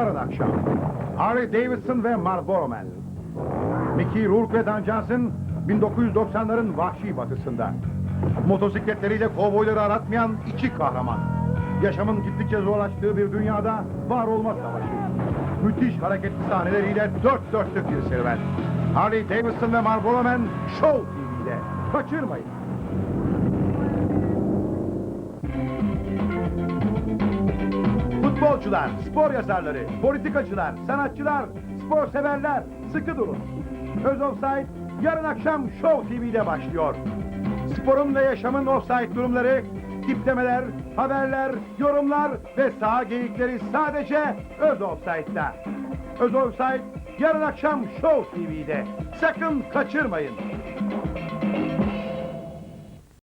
akşam. Harley Davidson ve Marlboro Man. Mickey Rourke ve Dan Johnson 1990'ların vahşi batısında. Motosikletleriyle kovboyları aratmayan iki kahraman. Yaşamın gittikçe zorlaştığı bir dünyada var olma savaşı. Müthiş hareketli sahneleriyle dört dörtlük bir serüven. Harley Davidson ve Marlboro Man Show TV'de. Kaçırmayın. Futbolcular, spor yazarları, politikacılar, sanatçılar, spor severler sıkı durun. Öz Offside yarın akşam Show TV'de başlıyor. Sporun ve yaşamın offside durumları, tiplemeler, haberler, yorumlar ve saha geyikleri sadece Öz Offside'da. Öz Offside yarın akşam Show TV'de. Sakın kaçırmayın.